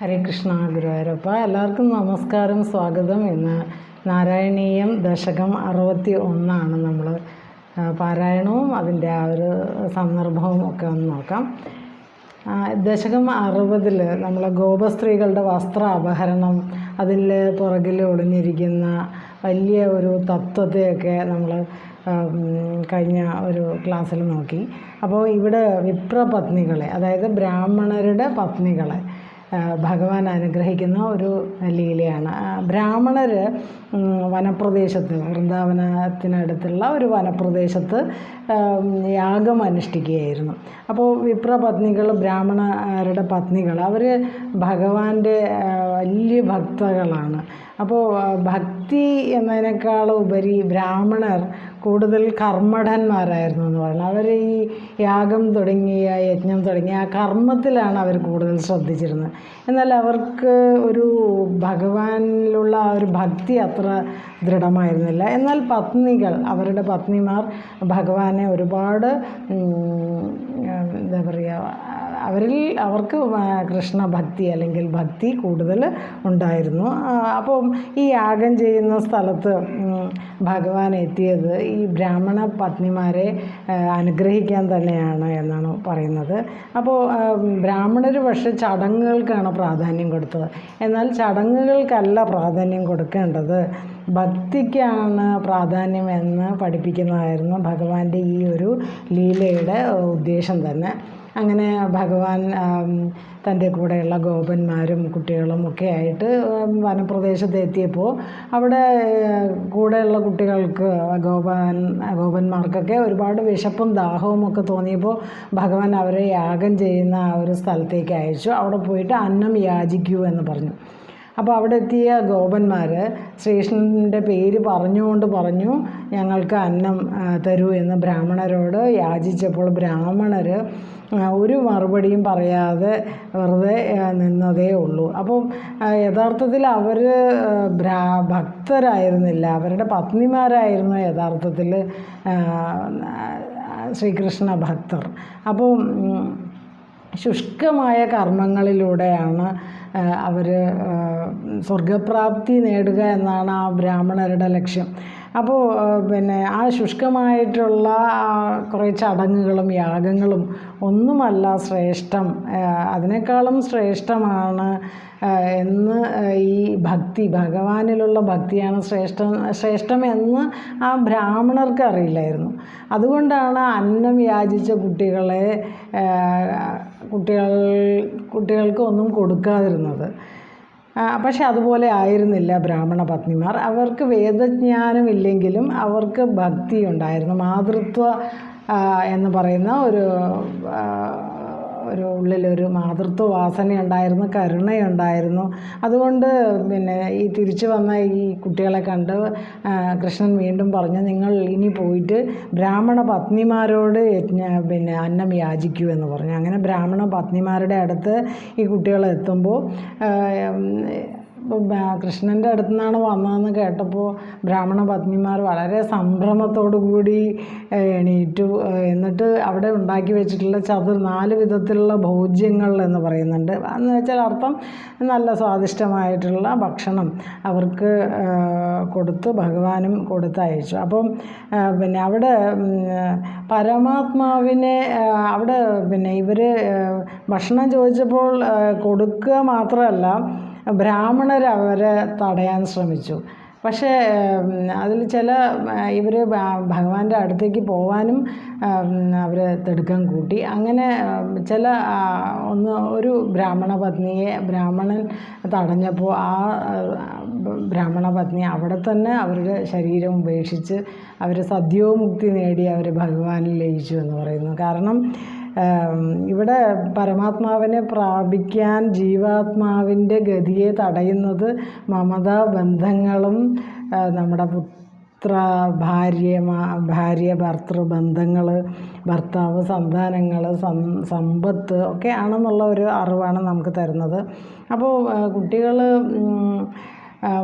ഹരേ കൃഷ്ണ ഗുരുവായൂരപ്പ. എല്ലാവർക്കും നമസ്കാരം സ്വാഗതം ഇന്ന് നാരായണീയം ദശകം അറുപത്തി ഒന്നാണ് നമ്മൾ പാരായണവും അതിന്റെ ആ ഒരു സന്ദർഭവും ഒക്കെ ഒന്ന് നോക്കാം. ദശകം അറുപതിൽ നമ്മൾ ഗോപസ്ത്രീകളുടെ വസ്ത്ര അപഹരണം അതിൽ പുറകിൽ ഒളിഞ്ഞിരിക്കുന്ന വലിയ ഒരു തത്വത്തെയൊക്കെ നമ്മൾ കഴിഞ്ഞ ഒരു ക്ലാസ്സിൽ നോക്കി. അപ്പോൾ ഇവിടെ വിപ്രപത്നികളെ അതായത് ബ്രാഹ്മണരുടെ പത്നികളെ ഭഗവാൻ അനുഗ്രഹിക്കുന്ന ഒരു ലീലയാണ്. ബ്രാഹ്മണർ വനപ്രദേശത്ത് വൃന്ദാവനത്തിനടുത്തുള്ള ഒരു വനപ്രദേശത്ത് യാഗം അനുഷ്ഠിക്കുകയായിരുന്നു. അപ്പോൾ വിപ്ര പത്നികൾ ബ്രാഹ്മണരുടെ പത്നികൾ അവർ ഭഗവാന്റെ വലിയ ഭക്തകളാണ്. അപ്പോൾ ഭക്തി എന്നതിനേക്കാൾ ഉപരി ബ്രാഹ്മണർ കൂടുതൽ കർമ്മഠന്മാരായിരുന്നു എന്ന് പറയുന്നത്. അവർ ഈ യാഗം തുടങ്ങിയ യജ്ഞം തുടങ്ങിയ ആ കർമ്മത്തിലാണ് അവർ കൂടുതൽ ശ്രദ്ധിച്ചിരുന്നത്. എന്നാൽ അവർക്ക് ഒരു ഭഗവാനിലുള്ള ആ ഒരു ഭക്തി അത്ര ദൃഢമായിരുന്നില്ല. എന്നാൽ പത്നികൾ അവരുടെ പത്നിമാർ ഭഗവാനെ ഒരുപാട് എന്താ പറയുക അവരിൽ അവർക്ക് കൃഷ്ണ കൃഷ്ണഭക്തി അല്ലെങ്കിൽ ഭക്തി കൂടുതൽ ഉണ്ടായിരുന്നു. അപ്പം ഈ യാഗം ചെയ്യുന്ന സ്ഥലത്ത് ഭഗവാൻ എത്തിയത് ഈ ബ്രാഹ്മണ പത്നിമാരെ അനുഗ്രഹിക്കാൻ തന്നെയാണ് എന്നാണ് പറയുന്നത്. അപ്പോൾ ബ്രാഹ്മണർ പക്ഷേ ചടങ്ങുകൾക്കാണ് പ്രാധാന്യം കൊടുത്തത്. എന്നാൽ ചടങ്ങുകൾക്കല്ല പ്രാധാന്യം കൊടുക്കേണ്ടത് ഭക്തിക്കാണ് പ്രാധാന്യം എന്ന് പഠിപ്പിക്കുന്നതായിരുന്നു ഭഗവാന്റെ ഈ ഒരു ലീലയുടെ ഉദ്ദേശം തന്നെ. അങ്ങനെ ഭഗവാൻ തന്റെ കൂടെയുള്ള ഗോപന്മാരും കുട്ടികളും ഒക്കെ ആയിട്ട് വനപ്രദേശത്ത് എത്തിയപ്പോൾ അവിടെ കൂടെയുള്ള കുട്ടികൾക്ക് ഗോപൻ ഗോപന്മാർക്കൊക്കെ ഒരുപാട് വിശപ്പും ദാഹവും ഒക്കെ തോന്നിയപ്പോൾ ഭഗവാൻ അവരെ യാഗം ചെയ്യുന്ന ആ ഒരു സ്ഥലത്തേക്ക് അയച്ചു. അവിടെ പോയിട്ട് അന്നം യാചിക്കൂ എന്ന് പറഞ്ഞു. അപ്പോൾ അവിടെ എത്തിയ ഗോപന്മാർ ശ്രീകൃഷ്ണന്റെ പേര് പറഞ്ഞുകൊണ്ട് പറഞ്ഞു ഞങ്ങൾക്ക് അന്നം തരൂ എന്ന് ബ്രാഹ്മണരോട് യാചിച്ചപ്പോൾ ബ്രാഹ്മണർ ഒരു മറുപടിയും പറയാതെ വെറുതെ നിന്നതേ ഉള്ളൂ. അപ്പം യഥാർത്ഥത്തിൽ അവർ ബ്രാ ഭക്തരായിരുന്നില്ല. അവരുടെ പത്നിമാരായിരുന്നു യഥാർത്ഥത്തിൽ ശ്രീകൃഷ്ണ ഭക്തർ. അപ്പോൾ ശുഷ്കമായ കർമ്മങ്ങളിലൂടെയാണ് അവർ സ്വർഗപ്രാപ്തി നേടുക എന്നാണ് ആ ബ്രാഹ്മണരുടെ ലക്ഷ്യം. അപ്പോൾ പിന്നെ ആ ശുഷ്കമായിട്ടുള്ള കുറേ ചടങ്ങുകളും യാഗങ്ങളും ഒന്നുമല്ല ശ്രേഷ്ഠം. അതിനേക്കാളും ശ്രേഷ്ഠമാണ് എന്ന് ഈ ഭക്തി ഭഗവാനിലുള്ള ഭക്തിയാണ് ശ്രേഷ്ഠം ശ്രേഷ്ഠം എന്ന് ആ ബ്രാഹ്മണർക്ക് അറിയില്ലായിരുന്നു. അതുകൊണ്ടാണ് അന്നം യാചിച്ച കുട്ടികളെ കുട്ടികൾ കുട്ടികൾക്ക് ഒന്നും കൊടുക്കാതിരുന്നത്. പക്ഷെ അതുപോലെ ആയിരുന്നില്ല ബ്രാഹ്മണ പത്നിമാർ. അവർക്ക് വേദജ്ഞാനമില്ലെങ്കിലും അവർക്ക് ഭക്തി ഉണ്ടായിരുന്നു. മാതൃത്വ എന്ന് പറയുന്ന ഒരു ഒരു ഉള്ളിലൊരു മാതൃത്വ വാസന ഉണ്ടായിരുന്നു കരുണയുണ്ടായിരുന്നു. അതുകൊണ്ട് പിന്നെ ഈ തിരിച്ചു വന്ന ഈ കുട്ടികളെ കണ്ട് കൃഷ്ണൻ വീണ്ടും പറഞ്ഞു നിങ്ങൾ ഇനി പോയിട്ട് ബ്രാഹ്മണ പത്നിമാരോട് പിന്നെ അന്നം യാചിക്കൂ എന്ന് പറഞ്ഞു. അങ്ങനെ ബ്രാഹ്മണ പത്നിമാരുടെ അടുത്ത് ഈ കുട്ടികൾ എത്തുമ്പോൾ കൃഷ്ണന്റെ അടുത്തു നിന്നാണ് വന്നതെന്ന് കേട്ടപ്പോൾ ബ്രാഹ്മണ പത്നിമാർ വളരെ സംഭ്രമത്തോടു കൂടി എണീറ്റു. എന്നിട്ട് അവിടെ ഉണ്ടാക്കി വെച്ചിട്ടുള്ള ചതുർ നാല് വിധത്തിലുള്ള ഭോജ്യങ്ങൾ എന്ന് പറയുന്നുണ്ട്. എന്ന് വെച്ചാൽ അർത്ഥം നല്ല സ്വാദിഷ്ടമായിട്ടുള്ള ഭക്ഷണം അവർക്ക് കൊടുത്ത് ഭഗവാനും കൊടുത്തയച്ചു അപ്പം പിന്നെ അവിടെ പരമാത്മാവിനെ അവിടെ പിന്നെ ഇവർ ഭക്ഷണം ചോദിച്ചപ്പോൾ കൊടുക്കുക മാത്രമല്ല ബ്രാഹ്മണർ അവരെ തടയാൻ ശ്രമിച്ചു. പക്ഷേ അതിൽ ചില ഇവർ ഭഗവാന്റെ അടുത്തേക്ക് പോവാനും അവർ തിടുക്കം കൂട്ടി. അങ്ങനെ ചില ഒന്ന് ഒരു ബ്രാഹ്മണ പത്നിയെ ബ്രാഹ്മണൻ തടഞ്ഞപ്പോൾ ആ ബ്രാഹ്മണ പത്നി അവിടെ തന്നെ അവരുടെ ശരീരം ഉപേക്ഷിച്ച് അവർ സദ്യോമുക്തി നേടി അവർ ഭഗവാനിൽ ലയിച്ചു എന്ന് പറയുന്നു. കാരണം ഇവിടെ പരമാത്മാവിനെ പ്രാപിക്കാൻ ജീവാത്മാവിന്റെ ഗതിയെ തടയുന്നത് മമതാ ബന്ധങ്ങളും നമ്മുടെ പുത്ര ഭാര്യ ഭാര്യ ഭർത്തൃ ബന്ധങ്ങൾ ഭർത്താവ് സന്താനങ്ങൾ സമ്പത്ത് ഒക്കെ ആണെന്നുള്ള ഒരു അറിവാണ് നമുക്ക് തരുന്നത്. അപ്പോൾ കുട്ടികൾ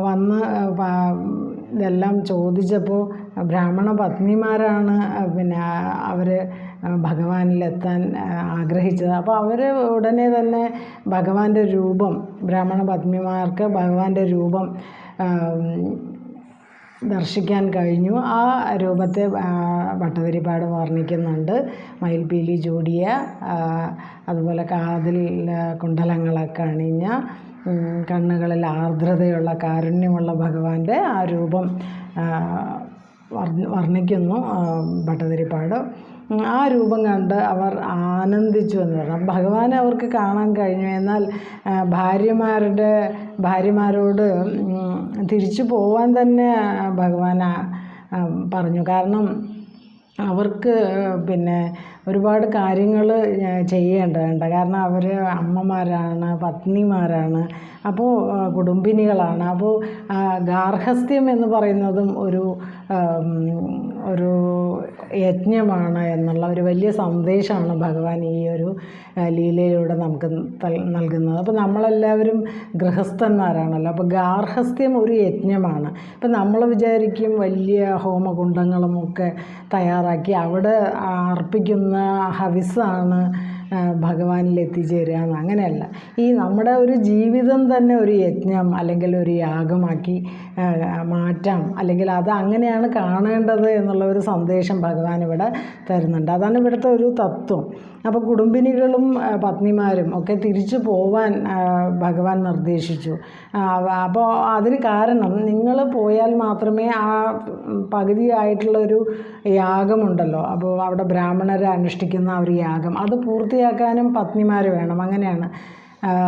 വന്ന് ഇതെല്ലാം ചോദിച്ചപ്പോൾ ബ്രാഹ്മണ പത്നിമാരാണ് പിന്നെ അവർ ഭഗവാനിലെത്താൻ ആഗ്രഹിച്ചത്. അപ്പോൾ അവർ ഉടനെ തന്നെ ഭഗവാന്റെ രൂപം ബ്രാഹ്മണ പത്നിമാർക്ക് ഭഗവാന്റെ രൂപം ദർശിക്കാൻ കഴിഞ്ഞു. ആ രൂപത്തെ വട്ടതിരിപ്പാട് വർണിക്കുന്നുണ്ട്. മയിൽപീലി ചൂടിയ അതുപോലെ കാതിൽ കുണ്ടലങ്ങളൊക്കെ അണിഞ്ഞ കണ്ണുകളിൽ ആർദ്രതയുള്ള കാരുണ്യമുള്ള ഭഗവാന്റെ ആ രൂപം വർണിക്കുന്നു ഭട്ടതിരിപ്പാട്. ആ രൂപം കണ്ട് അവർ ആനന്ദിച്ചു എന്ന് പറഞ്ഞു. ഭഗവാനെ അവർക്ക് കാണാൻ കഴിഞ്ഞു. എന്നാൽ ഭാര്യമാരുടെ ഭാര്യമാരോട് തിരിച്ചു പോവാൻ തന്നെ ഭഗവാൻ പറഞ്ഞു. കാരണം അവർക്ക് പിന്നെ ഒരുപാട് കാര്യങ്ങൾ ചെയ്യേണ്ടതുണ്ട്. കാരണം അവർ അമ്മമാരാണ് പത്നിമാരാണ്. അപ്പോൾ കുടുംബിനികളാണ്. അപ്പോൾ ഗാർഹസ്ഥ്യം എന്ന് പറയുന്നതും ഒരു ഒരു യജ്ഞമാണ് എന്നുള്ള ഒരു വലിയ സന്ദേശമാണ് ഭഗവാൻ ഈ ഒരു ലീലയിലൂടെ നമുക്ക് നൽകുന്നത്. അപ്പോൾ നമ്മളെല്ലാവരും ഗൃഹസ്ഥന്മാരാണല്ലോ. അപ്പോൾ ഗാർഹസ്ഥ്യം ഒരു യജ്ഞമാണ്. ഇപ്പം നമ്മൾ വിചാരിക്കും വലിയ ഹോമകുണ്ടങ്ങളും ഒക്കെ തയ്യാറാക്കി അവിടെ അർപ്പിക്കുന്ന ഹവിസാണ് ഭഗവാനിൽ എത്തിച്ചേരുക എന്ന് അങ്ങനെയല്ല. ഈ നമ്മുടെ ഒരു ജീവിതം തന്നെ ഒരു യജ്ഞം അല്ലെങ്കിൽ ഒരു യാഗമാക്കി മാറ്റാം. അല്ലെങ്കിൽ അത് അങ്ങനെയാണ് കാണേണ്ടത് എന്നുള്ള ഒരു സന്ദേശം ഭഗവാൻ ഇവിടെ തരുന്നുണ്ട്. അതാണ് ഇവിടുത്തെ ഒരു തത്വം. അപ്പോൾ കുടുംബിനികളും പത്നിമാരും ഒക്കെ തിരിച്ചു പോവാൻ ഭഗവാൻ നിർദ്ദേശിച്ചു. അപ്പോൾ അതിന് കാരണം നിങ്ങൾ പോയാൽ മാത്രമേ ആ പകുതിയായിട്ടുള്ളൊരു യാഗമുണ്ടല്ലോ. അപ്പോൾ അവിടെ ബ്രാഹ്മണരെ അനുഷ്ഠിക്കുന്ന ഒരു യാഗം. അത് പൂർത്തിയാക്കാനും പത്നിമാർ വേണം. അങ്ങനെയാണ്.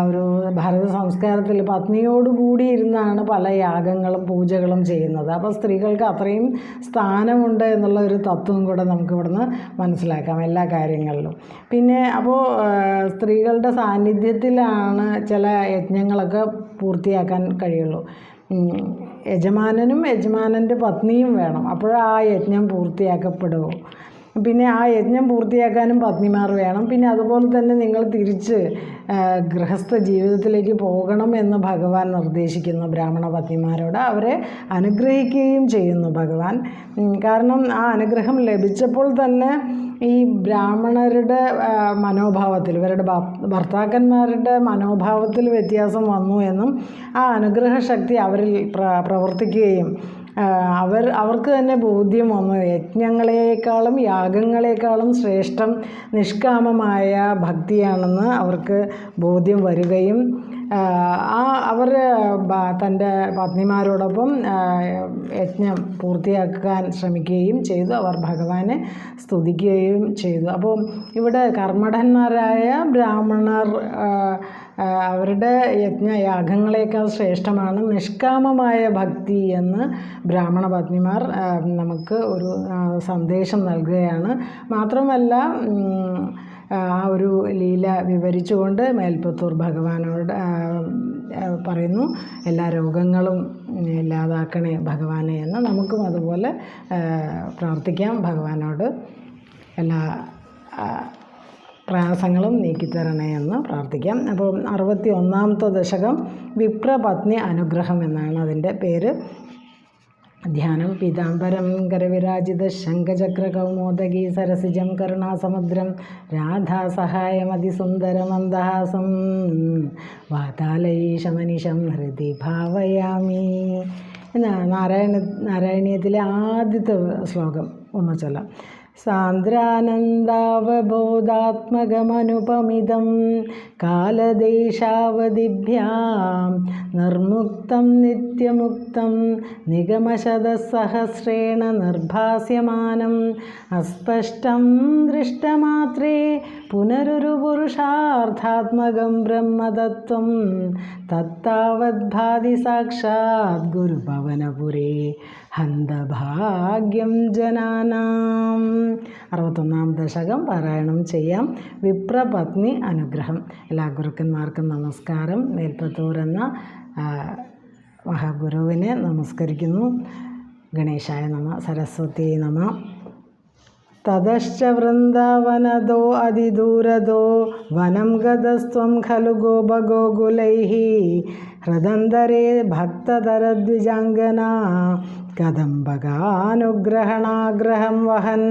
ഒരു ഭാരത സംസ്കാരത്തിൽ പത്നിയോട് കൂടി ഇരുന്നാണ് പല യാഗങ്ങളും പൂജകളും ചെയ്യുന്നത്. അപ്പോൾ സ്ത്രീകൾക്ക് അത്രയും സ്ഥാനമുണ്ട് എന്നുള്ള ഒരു തത്വം കൂടെ നമുക്ക് ഇവിടുന്ന് മനസ്സിലാക്കാം എല്ലാ കാര്യങ്ങളിലും. പിന്നെ അപ്പോൾ സ്ത്രീകളുടെ സാന്നിധ്യത്തിലാണ് ചില യജ്ഞങ്ങളൊക്കെ പൂർത്തിയാക്കാൻ കഴിയുള്ളൂ. യജമാനനും യജമാനന്റെ പത്നിയും വേണം. അപ്പോഴാ ആ യജ്ഞം പൂർത്തിയാക്കപ്പെടുമോ പിന്നെ ആ യജ്ഞം പൂർത്തിയാക്കാനും പത്നിമാർ വേണം. പിന്നെ അതുപോലെ തന്നെ നിങ്ങൾ തിരിച്ച് ഗൃഹസ്ഥ ജീവിതത്തിലേക്ക് പോകണം എന്ന് ഭഗവാൻ നിർദ്ദേശിക്കുന്നു ബ്രാഹ്മണ പത്നിമാരോട്. അവരെ അനുഗ്രഹിക്കുകയും ചെയ്യുന്നു ഭഗവാൻ. കാരണം ആ അനുഗ്രഹം ലഭിച്ചപ്പോൾ തന്നെ ഈ ബ്രാഹ്മണരുടെ മനോഭാവത്തിൽ ഇവരുടെ ഭർത്താക്കന്മാരുടെ മനോഭാവത്തിൽ വ്യത്യാസം വന്നു എന്നും ആ അനുഗ്രഹ ശക്തി അവരിൽ പ്ര പ്രവർത്തിക്കുകയും അവർ അവർക്ക് തന്നെ ബോധ്യം വന്നു. യജ്ഞങ്ങളെക്കാളും യാഗങ്ങളെക്കാളും ശ്രേഷ്ഠം നിഷ്കാമമായ ഭക്തിയാണെന്ന് അവർക്ക് ബോധ്യം വരികയും ആ, അവർ തന്റെ പത്നിമാരോടൊപ്പം യജ്ഞം പൂർത്തിയാക്കാൻ ശ്രമിക്കുകയും ചെയ്തു. അവർ ഭഗവാനെ സ്തുതിക്കുകയും ചെയ്തു. അപ്പോൾ ഇവിടെ കർമ്മഠന്മാരായ ബ്രാഹ്മണർ അവരുടെ യജ്ഞയാഗങ്ങളേക്കാൾ ശ്രേഷ്ഠമാണ് നിഷ്കാമമായ ഭക്തി എന്ന് ബ്രാഹ്മണ പത്നിമാർ നമുക്ക് ഒരു സന്ദേശം നൽകുകയാണ്. മാത്രമല്ല ആ ഒരു ലീല വിവരിച്ചുകൊണ്ട് മേൽപ്പത്തൂർ ഭഗവാനോട് പറയുന്നു എല്ലാ രോഗങ്ങളും ഇല്ലാതാക്കണേ ഭഗവാനെ എന്ന് നമുക്കും അതുപോലെ പ്രാർത്ഥിക്കാം. ഭഗവാനോട് എല്ലാ പ്രയാസങ്ങളും നീക്കിത്തരണേ എന്ന് പ്രാർത്ഥിക്കാം. അപ്പോൾ അറുപത്തി ഒന്നാമത്തെ ദശകം വിപ്രപത്നി അനുഗ്രഹം എന്നാണ് അതിന്റെ പേര്. ധ്യാനം പീതാംബരം കരവിരാജിത ശംഖചക്ര കൗമോദകി സരസിജം കരുണാസമുദ്രം രാധാസഹായമതിസുന്ദരമന്ദഹാസം വാതാലൈഷമനിഷം ഹൃദി ഭാവയാമി എന്നാണ് നാരായണ നാരായണീയത്തിലെ ആദ്യത്തെ ശ്ലോകം. ഒന്ന് ചൊല്ലാം. സാന്ദ്രാനന്ദാവബോധാത്മകമനുപമിതം കാലദേശാവധിഭ്യാം നിർമുക്തം നിത്യമുക്തം നിഗമശതസഹസ്രേണ നിർഭാസ്യമാനം അസ്പഷ്ടം ദൃഷ്ടമാത്രേ പുനരൊരു പുരുഷാർത്ഥാത്മകം ബ്രഹ്മതത്വം തത്താവദ്ഭാതി സാക്ഷാത് ഗുരുഭവനപുരേ. ഹന്തഭാഗ്യം ജനാനാം. അറുപത്തൊന്നാം ദശകം പാരായണം ചെയ്യാം. വിപ്രപത്നി അനുഗ്രഹം. എല്ലാ ഗുരുക്കന്മാർക്കും നമസ്കാരം. മേൽപ്പത്തൂർ എന്ന മഹാഗുരുവിനെ നമസ്കരിക്കുന്നു. ഗണേശായ നമ സരസ്വതി നമ. തതശ്ച വൃന്ദാവനദോ അതിദൂരദോ വനം ഗതസ്ത്വം ഖലു ഗോപഗോകുലൈः ഹൃദന്തരേ ഭക്തതരദ്വിജാംഗന കദംബകാനുഗ്രഹണാഗ്രഹം വഹൻ.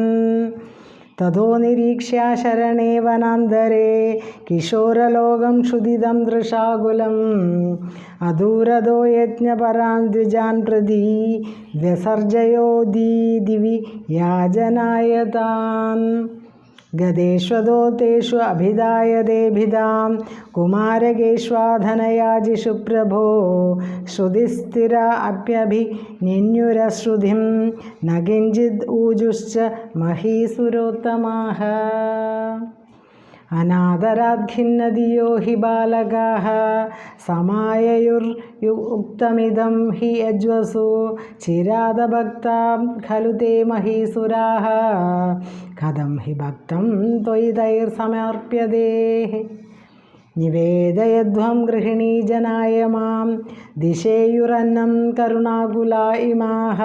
തതോ നിരീക്ഷ്യ ശരണേ വനാന്തരേ കിശോരലോകം ക്ഷുദിതം ദൃശാകുലം. അദൂരതോ യജ്ഞപരാൻ ദ്വിജാൻ പ്രതി വ്യസർജയോ ദീദിവി യാജനായ ഗതേഷ്വദോത്തേഷു അഭിധായതേഭിധാം കുമാരകേഷ്വാധനയാജിഷു പ്രഭോ ശ്രുതിസ്ഥിര അപ്യഭിനിന്യുരശ്രുതിം. ന കിഞ്ചിദ് ഊജുശ്ച മഹീസുരോത്തമാഹ. അനാദരാദ്ഖിന്നതിയോ ഹി ബാലകാः സമായയുർയുക്തമിദം ഹി യജ്വസു ചിരാതഭക്താം ഖലു തേ മഹീസുരാഹ കഥം ഹി ഭക്തം ത്വയി തൈർസമർപ്യതേ നിവേദയധ്വം ഗൃഹിണീജനായ മാം ദിശേയുരന്നം കരുണാകുല ഇമാഹ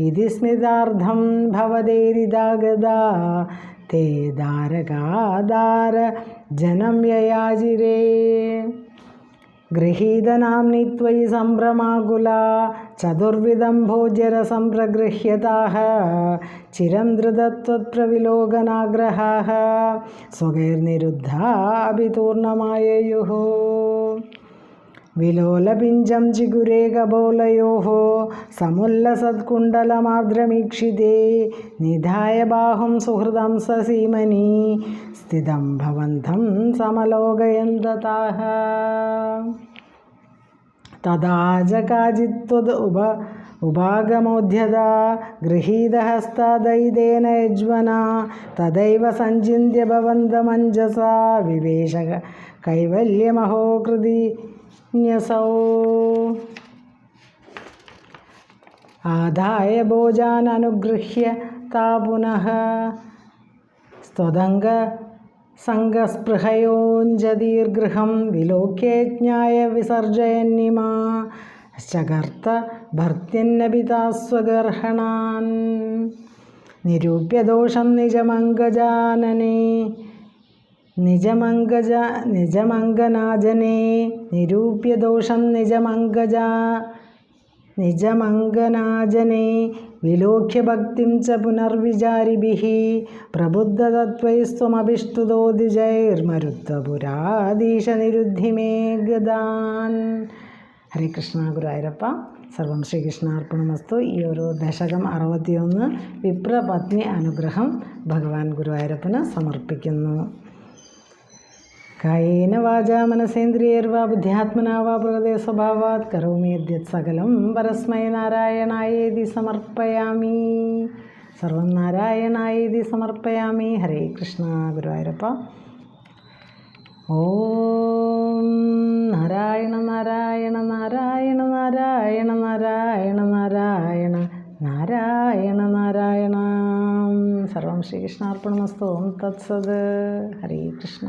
ഇതി സ്മിതാർത്ഥം ഭവതേരിതാഗതാ ते धारकाधार ജനം യയാചിരേ गृहीतनाम्नि त्वयि सम्भ्रमाकुला चतुर्विधं भोज्यरसं प्रगृह्यताः चिरं धृतत्वत्प्रविलोकनाग्रहाः स्वगैर्निरुद्धा अपि तूर्णमायेयुः വിലോലപിഞ്ചം ജിഗുരേഖബോലയോः സമുല്ലസത്കുണ്ടലമാർദ്രമീക്ഷിതേ നിധായ ബാഹും സുഹൃദം സസീമനി സ്ഥിതം ഭവന്തം സമലോകയന്തതാഹ തഥാ ചകാചിത്വത് ഉപ उभागमोध्यत गृहीतहस्तादैदेन यज्वना तदैव सञ्चिन्त्य भवन्तमञ्जसा विवेश कैवल्यमहो ന്യസൗ ആദായ ഭോജാൻ അനുഗൃഹ്യ താ പുനഃ. സ്വതംഗ സംഗസ്പൃഹയോഞ്ജതീർഗൃഹം വിലോക്യേജ്ഞായ വിസർജയന്നിമാ. ശകർത്ത ഭർത്യന്നപിതാസ്വഗർഹണാൻ നിരൂപ്യദോഷം നിജമംഗജാനനെ. നിജമംഗജ നിജമംഗനാജനേ നിരൂപ്യദോഷം നിജമംഗജ നിജമംഗനാജനേ വിലോക്യ ഭക്തിം ച പുനർവിചാരിഭിः പ്രബുദ്ധതത്വൈസ്ത്വമഭിഷ്ടുതോ ദ്വിജൈർമരുത്വപുരാധീശനിരുദ്ധി മേ ഗതാൻ ഹരേ കൃഷ്ണ ഗുരുവായൂരപ്പ സർവം ശ്രീകൃഷ്ണാർപ്പണമസ്തു. ഈ ഒരു ദശകം അറുപത്തിയൊന്ന് വിപ്രപത്നി അനുഗ്രഹം ഭഗവാൻ ഗുരുവായൂരപ്പന് സമർപ്പിക്കുന്നു. കായേന വാചാ മനസേന്ദ്രിയർവാ ബുദ്ധ്യാത്മനാ പ്രകൃതേ സ്വഭാവാത് കരോമി യദ്യത് സകലം പരസ്മൈ നാരായണായേതി സമർപ്പയാമി സർവം നാരായണായേതി സമർപ്പയാമി ഹരേ കൃഷ്ണ ഗുരുവായൂരപ്പ ഓം നാരായണ നാരായണ നാരായണ നാരായണ നാരായണ നാരായണ നാരായണ നാരായണ സർവം ശ്രീകൃഷ്ണാർപ്പണമസ്തു ഓം തത്സത് ഹരേ കൃഷ്ണ